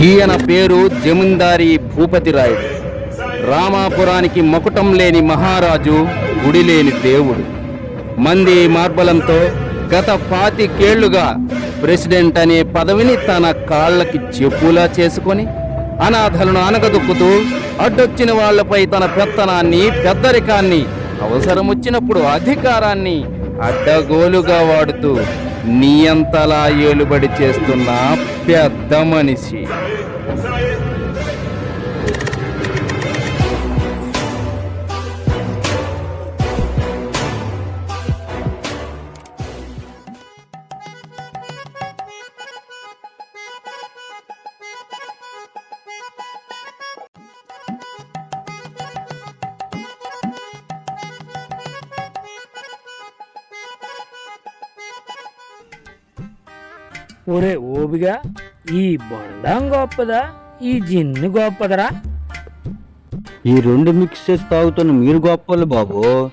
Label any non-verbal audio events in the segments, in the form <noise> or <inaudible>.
ఈయన పేరు జమీందారి భూపతిరాయుడు రామాపురానికి మకుటం లేని మహారాజు గుడి లేని దేవుడు. మంది మార్బలంతో గత పాతికేళ్ళుగా ప్రెసిడెంట్ అనే పదవిని తన కాళ్ళకి చెప్పులా చేసుకొని అనాథలను అనగదొక్కుతూ అడ్డొచ్చిన వాళ్ళపై తన పెత్తనాన్ని పెద్దరికాన్ని అవసరం వచ్చినప్పుడు అధికారాన్ని అడ్డగోలుగా వాడుతూ నియంతలా ఏలుబడి చేస్తున్న పెద్ద మనిషి. ఒరే ఓబిగా ఈ బొండం గొప్పదా ఈ జిన్ను గొప్పదరా? ఈ రెండు మిక్స్ చేసి తాగుతున్న మీరు గొప్పలు బాబు.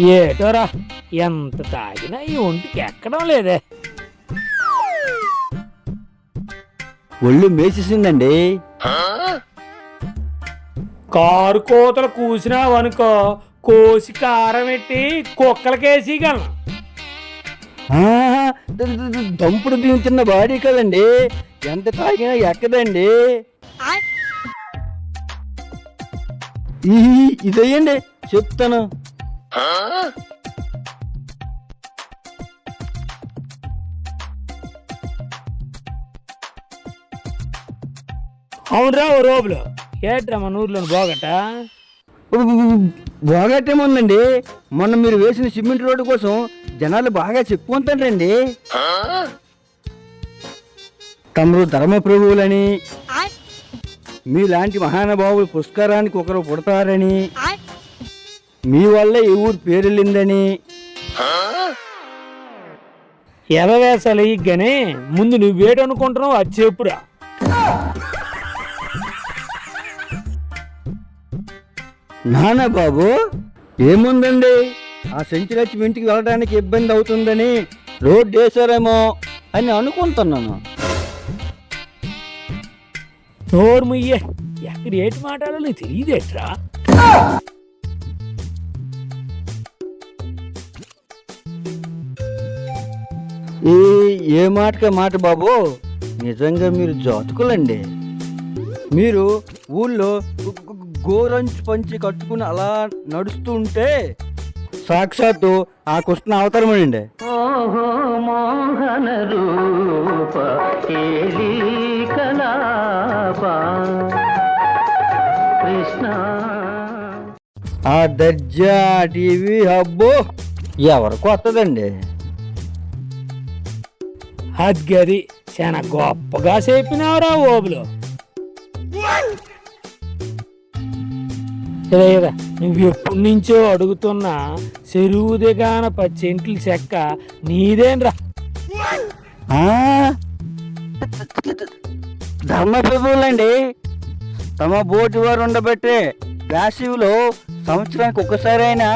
ఏటోరా ఎంత తాగినా ఈ ఒంటికి ఎక్కడం లేదే. ఒళ్ళు మేసేసిందండి. కారు కోతలు కూసినావనుకో కోసి కారం పెట్టి ద- ద- దంపుడు బియ్యం తిన్న బాడీ కదండి. ఎంత తాగినా ఎక్కదండి. ఈ ఇదయ్యండి చెప్తాను. అవునరా ఓ రోబులు. ఏట్రా మన ఊర్లో బాగట? బాగాటేముందండి మొన్న మీరు వేసిన సిమెంట్ రోడ్డు కోసం జనాలు బాగా చెప్పుకుంటారండి తమరు ధర్మ ప్రభువులని మీలాంటి మహానుభావులు పుష్కరానికి ఒకరు పుడతారని మీ వల్ల ఈ ఊరు పేరెళ్ళిందని. ఎదవేసాలు ఇగ్గనే ముందు నువ్వేటనుకుంటున్నావు అది చెప్పురా. నానా బాబు ఏముందండి? ఆ సెంచురీ ఇంటికి వెళ్ళడానికి ఇబ్బంది అవుతుందని రోడ్డు వేసారేమో అని అనుకుంటున్నాను. నోరు ముయ్యే ఎక్కడ ఏటి మాట్లాడాలో తెలియదేట్రా ఈ ఏ మాటకే మాట బాబు? నిజంగా మీరు జాతకులండి. మీరు ఊళ్ళో గోరంచు పంచి కట్టుకుని అలా నడుస్తూ ఉంటే సాక్షాత్తు ఆ కృష్ణ అవతారమేనండి ఓహో మోహన రూప కృష్ణ. ఆ దర్జా టీవీ హబ్బు ఎవరికి వస్తుందండి అద్గది చాలా గొప్పగా చెప్పినావురా ఓబులు. ఇదే ఇదే. నువ్వు ఎప్పటి నుంచో అడుగుతున్న చెరువు దిగాన పచ్చెంట్ల చెక్క నీదేన్రా ఆ, ధర్మ ప్రభువులండి తమ బోటి వారు ఉండబట్టే వేసవిలో సంవత్సరానికి ఒక్కసారైనా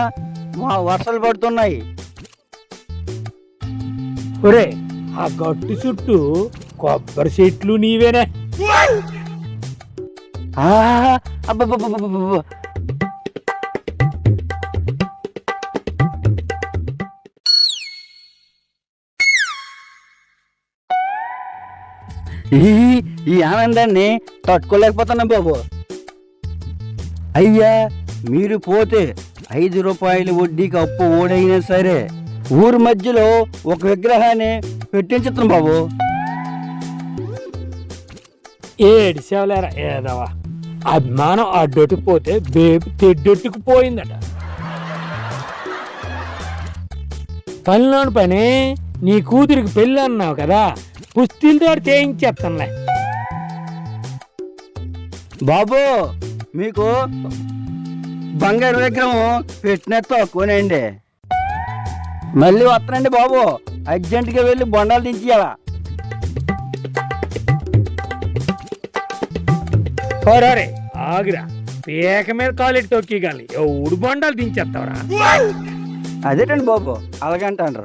మా వర్షాలు పడుతున్నాయి. ఒరే ఆ గట్టు చుట్టూ కొబ్బరి చెట్లు నీవేనే. ఆ, ఈ <laughs> ఈ ఆనందాన్ని తట్టుకోలేకపోతున్నాం బాబు. అయ్యా మీరు పోతే ఐదు రూపాయల వడ్డీకి అప్పు ఓడైనా సరే ఊరి మధ్యలో ఒక విగ్రహాన్ని పెట్టించుతాం బాబు. ఏడు సేవలేరా ఏదవా అభిమానం అడ్డొట్టు పోతే బేబు తెడ్డొట్టుకు పోయిందట. పనిలోని పని నీ కూతురికి పెళ్ళి అన్నావు కదా? పుస్తీలతో చేయించేస్తానులే బాబు మీకు బంగారు విగ్రహం పెట్టిన తక్కువనండి. మళ్ళీ వస్తానండి బాబు అర్జెంటుగా వెళ్ళి బొండాలు దించేయాలా. పోరారే ఆగిరా. పేక మీద కాలెట్టి తొక్కిగాలి ఎవడు బొండాలు దించేస్తావురా? అదేటండి బాబు అలాగంటారు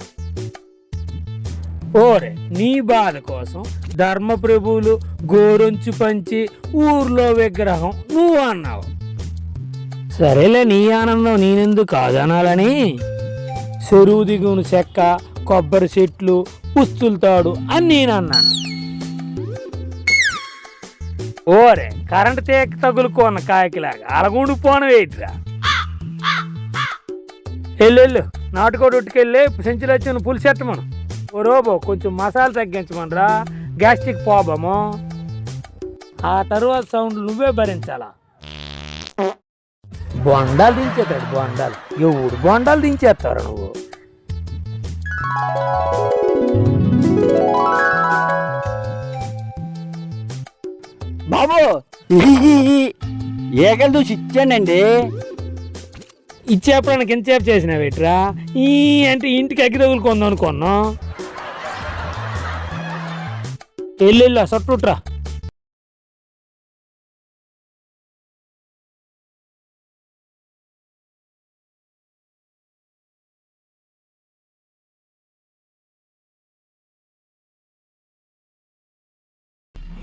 ఓరే నీ బాధ కోసం ధర్మప్రభువులు గోరొంచు పంచి ఊర్లో విగ్రహం నువ్వు అన్నావు. సరేలే నీ ఆనందం నేనెందుకు కాదనాలని? చెరువు దిగును చెక్క కొబ్బరి చెట్లు పుస్తులతాడు అని నేను అన్నాను. ఓరే కరెంట్ తేక తగులుకున్న కాయకిలాగా అలగుండు పోను వేయట్రా. వెళ్ళు నాటుకోడి ఉట్టుకెళ్ళి సెంచులు వచ్చిన పులిసి మనం ఓ రోబో కొంచెం మసాలా తగ్గించమనరా? Gastric problem. ఆ తరువాత సౌండ్ నువ్వే భరించాలా? బొండాలు దించేస్తాడు బొండాలు. ఎవడు బొండాలు దించేస్తావు నువ్వు? బాబు! ఏకలు చూసి ఇచ్చానండి. ఇచ్చేపడానికి ఎంతసేపు చేసినావేట్రా? ఈ అంటే ఇంటికి అగ్గి తగులుకుందాం అనుకున్నాం ఎల్లు సట్టుట్రా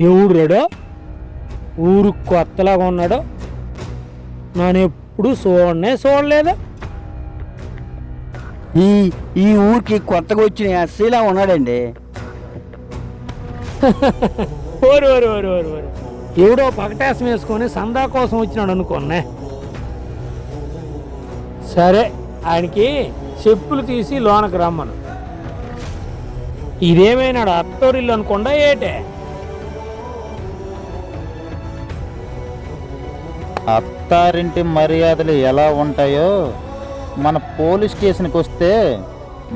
ఎవడు రాడో ఊరు కొత్తలాగా ఉన్నాడో? నేను ఎప్పుడు చూడనే చూడలేదు. ఈ ఈ ఊరికి కొత్తగా వచ్చిన ఎస్సీలా ఉన్నాడండి. ఓరు ఓరు ఓరు ఓరు ఓరు. ఎవడో పగటాసం వేసుకొని సందా కోసం వచ్చినాడు అనుకోనే సరే ఆయనకి చెప్పులు తీసి లోనకు రమ్మను. ఇదేమైనాడు అత్తోరిల్లు అనుకుండా ఏటే? అత్తారింటి మర్యాదలు ఎలా ఉంటాయో మన పోలీస్ స్టేషన్కి వస్తే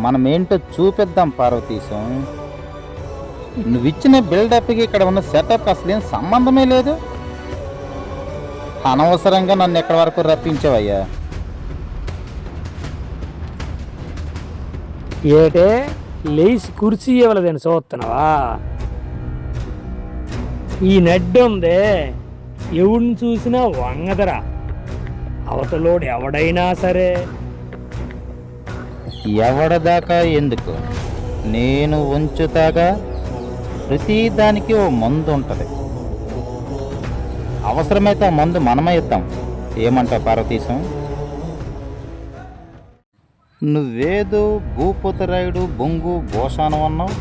మనం ఏంటో చూపిద్దాం పార్వతీశం. నువ్విచ్చిన బిల్డప్కి ఇక్కడ ఉన్న సెటప్ అసలు ఏం సంబంధమే లేదు. అనవసరంగా నన్ను ఎక్కడి వరకు రప్పించావయ్యా? ఏటే లేచి కుర్చీ ఇవ్వలేదని చూస్తున్నావా? ఈ నడ్డి ఉందే ఎవడిని చూసినా వంగదరా. అవతలోడు ఎవడైనా సరే. ఎవడదాకా ఎందుకు? నేను ఉంచుతాగా? ప్రతి దానికి ఓ మందు ఉంటుంది. అవసరమైతే ఆ మందు మనమే ఇద్దాం. ఏమంటావు పార్వతీశం? నువ్వేదో భూపతిరాయుడు బొంగు భూషాణం అన్నావు.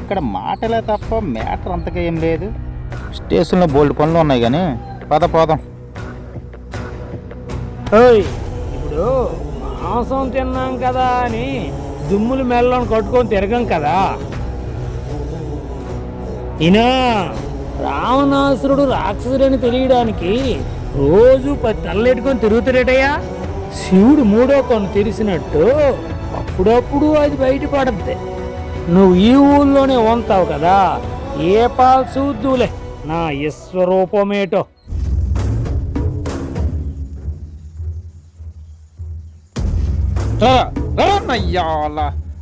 ఇక్కడ మాటలే తప్ప మ్యాటర్ అంతగా ఏం లేదు. స్టేషన్లో బోల్డ్ పనులు ఉన్నాయి కానీ పద పోదాం. ఇప్పుడు మాంసం తిన్నాం కదా అని దుమ్ములు మెల్లను కట్టుకొని తిరగం కదా. ఇనా రావణాసురుడు రాక్షసుడని తెలియడానికి రోజు పది తలెట్టుకొని తిరుగుతాడటయ్యా శివుడు మూడో కొను తెరిసినట్టు అప్పుడప్పుడు అది బయటపడద్ది. నువ్వు ఈ ఊళ్ళోనే ఉంటావు కదా. ఏ పాలు చూద్దులే నా విశ్వరూపమేటో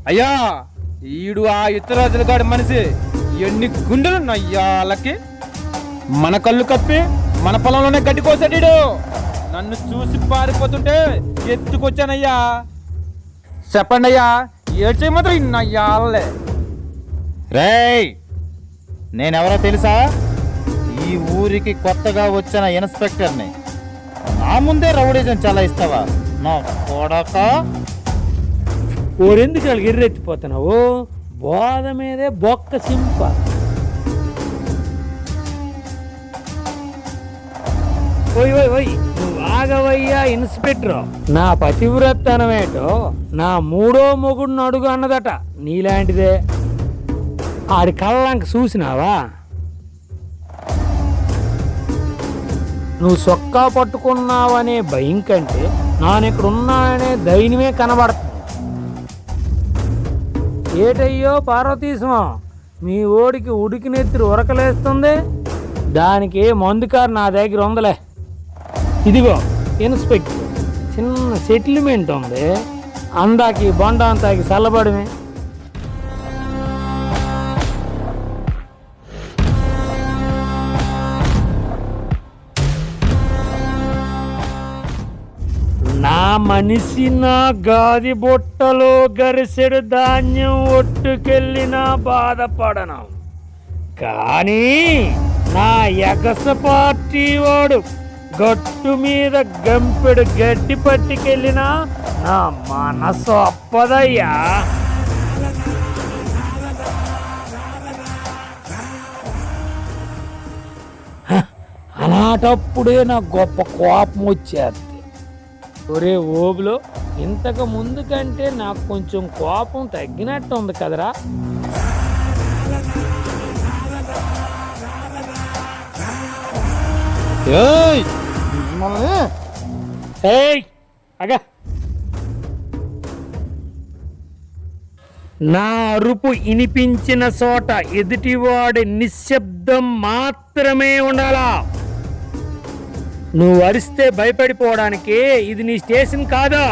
అయ్యా ఈడు ఆ ఇతరాజుల గాడి మనిషి. ఎన్ని గుండెలు నయ్యాలకి మన కళ్ళు కప్పి మన పొలంలోనే గడ్డి కోసాడు నన్ను చూసి పారిపోతుంటే ఎత్తుకొచ్చానయ్యా. చెప్పండి అయ్యా ఏడ్చే మాత్రం ఈ నయ్యాలే రేయ్ నేనెవరో తెలుసా? ఈ ఊరికి కొత్తగా వచ్చిన ఇన్స్పెక్టర్ని. నా ముందే రౌడీజం చాలా ఇస్తావా? నా కొడక? ఊరెందుకు వాళ్ళకి ఎర్రెత్తిపోతున్నావు? బోధ మీదే బొక్క సింప. ఓయ్ ఓయ్ ఓయ్ నువ్వు ఆగవయ్యా ఇన్స్పెక్టర్. నా పతివ్రతనమేటో నా మూడో మొగుడిని అడుగు అన్నదట నీలాంటిదే. ఆడి కళ్ళంక చూసినావా? నువ్వు సొక్కా పట్టుకున్నావనే భయం కంటే నానిక్కడున్నాననే ధైర్యమే కనబడుతుంది ఏటయ్యో పార్వతీశం మీ ఓడికి ఉడికినెత్తిరి ఉరకలేస్తుంది. దానికి మందుకారు నా దగ్గర ఉందిలే. ఇదిగో ఇన్స్పెక్టర్ చిన్న సెటిల్మెంట్ ఉంది. అందాకి బొండాంతాకి చల్లబడమే మనిషి నా గాది బుట్టలో గరిసెడు ధాన్యం ఒట్టుకెళ్ళినా బాధపడను. కానీ నా ఎగస పార్టీ వాడు గట్టు మీద గంపెడు గడ్డి పట్టుకెళ్ళినా నా మనసు అప్పదయ్యా. అలాంటప్పుడే నాకు గొప్ప కోపం వచ్చేది. ఒరే ఓబులో ఇంతకు ముందు కంటే నాకు కొంచెం కోపం తగ్గినట్టు ఉంది కదరా అగా. నా అరుపు ఇనిపించిన చోట ఎదుటివాడి నిశ్శబ్దం మాత్రమే ఉండాలా? నువ్వు అరిస్తే భయపడిపోవడానికి ఇది నీ స్టేషన్ కాదా?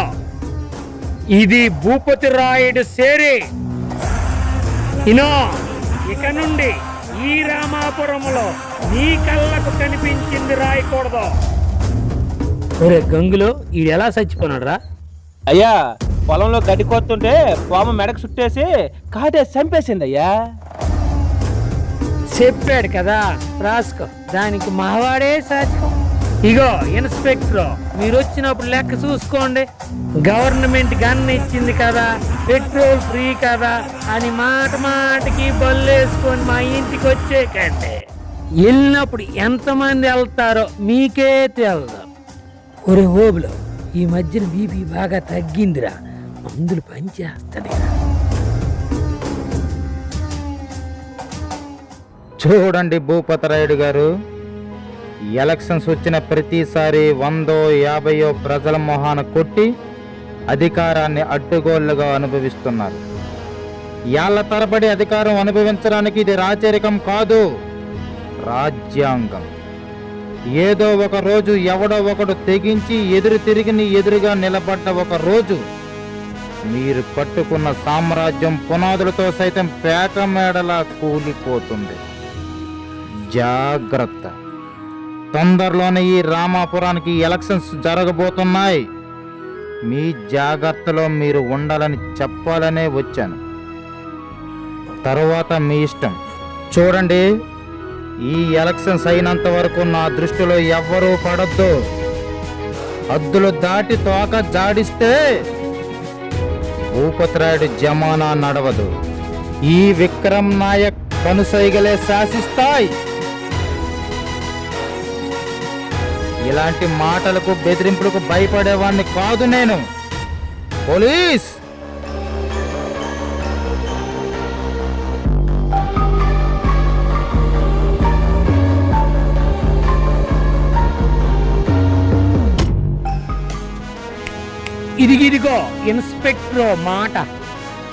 ఇది భూపతి రాయుడు సేరే. ఇనో ఇక నుండి ఈ రామాపురంలో నీ కళ్ళకు కనిపించింది రాయకూడదు. ఒరే గంగులో ఈడు ఎలా చచ్చిపోనాడు రా అయ్యా పొలంలో గడ్డి కొత్తుంటే పాము మెడకు చుట్టేసి కాదే చంపేసింది అయ్యా చెప్పాడు కదా రాసుకో. దానికి మావాడే సాచుకో ఇగో ఇన్స్పెక్టర్ మీరు వచ్చినప్పుడు లెక్క చూసుకోండి. గవర్నమెంట్ గన్ ఇచ్చింది కదా పెట్రోల్ ఫ్రీ కదా అని మాట మాటకి బల్లేసుకొని మా ఇంటికి వచ్చేకండి. వెళ్ళినప్పుడు ఎంతమంది వెళ్తారో మీకే తెలుదు. ఒరే ఓబులో ఈ మధ్యన బీపీ బాగా తగ్గిందిరా. మందులు పనిచేస్తాడే చూడండి భూపతరాయుడు గారు. ఎలక్షన్స్ వచ్చిన ప్రతిసారి వందో యాభయో ప్రజల మొహాన కొట్టి అధికారాన్ని అడ్డుగోళ్ళుగా అనుభవిస్తున్నారు. ఏళ్ళ తరబడి అధికారం అనుభవించడానికి ఇది రాచరికం కాదు రాజ్యాంగం. ఏదో ఒక రోజు ఎవడో ఒకడు తెగించి ఎదురు తిరిగిని ఎదురుగా నిలబడ్డ ఒక రోజు మీరు పట్టుకున్న సామ్రాజ్యం పునాదులతో సైతం పేక మేడలా కూలిపోతుంది. జాగ్రత్త. తొందరలోనే ఈ రామాపురానికి ఎలక్షన్స్ జరగబోతున్నాయి. మీ జాగ్రత్తలో మీరు ఉండాలని చెప్పాలనే వచ్చాను. తరువాత మీ ఇష్టం. చూడండి ఈ ఎలక్షన్స్ అయినంత వరకు నా దృష్టిలో ఎవ్వరూ పడద్దు. హద్దులు దాటి తోక జాడిస్తే భూపతిరాయుడు జమానా నడవదు. ఈ విక్రమ్ నాయక్ కనుసైగలే శాసిస్తాయి. ఇలాంటి మాటలకు బెదిరింపులకు భయపడేవాడిని కాదు నేను. పోలీస్! ఇదిగిదిగో ఇన్స్పెక్టర్ మాట.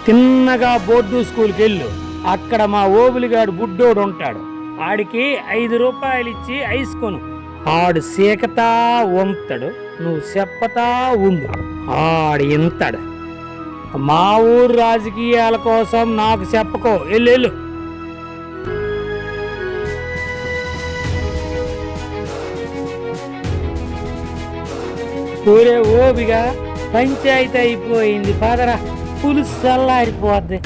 తిన్నగా బోర్డు స్కూల్కి వెళ్ళు అక్కడ మా ఓబులిగాడు బుడ్డోడు ఉంటాడు ఆడికి ఐదు రూపాయలు ఇచ్చి ఐస్ కొను. ఆడు సీకతా వంతడు నువ్వు చెప్పతా ఉండు. ఆడు ఇంతడు. మా ఊరు రాజకీయాల కోసం నాకు చెప్పకో వెళ్ళు వెళ్ళు. ఊరే ఓబిగా పంచాయతీ అయిపోయింది పదరా. పులుసు చల్లారిపోద్ది.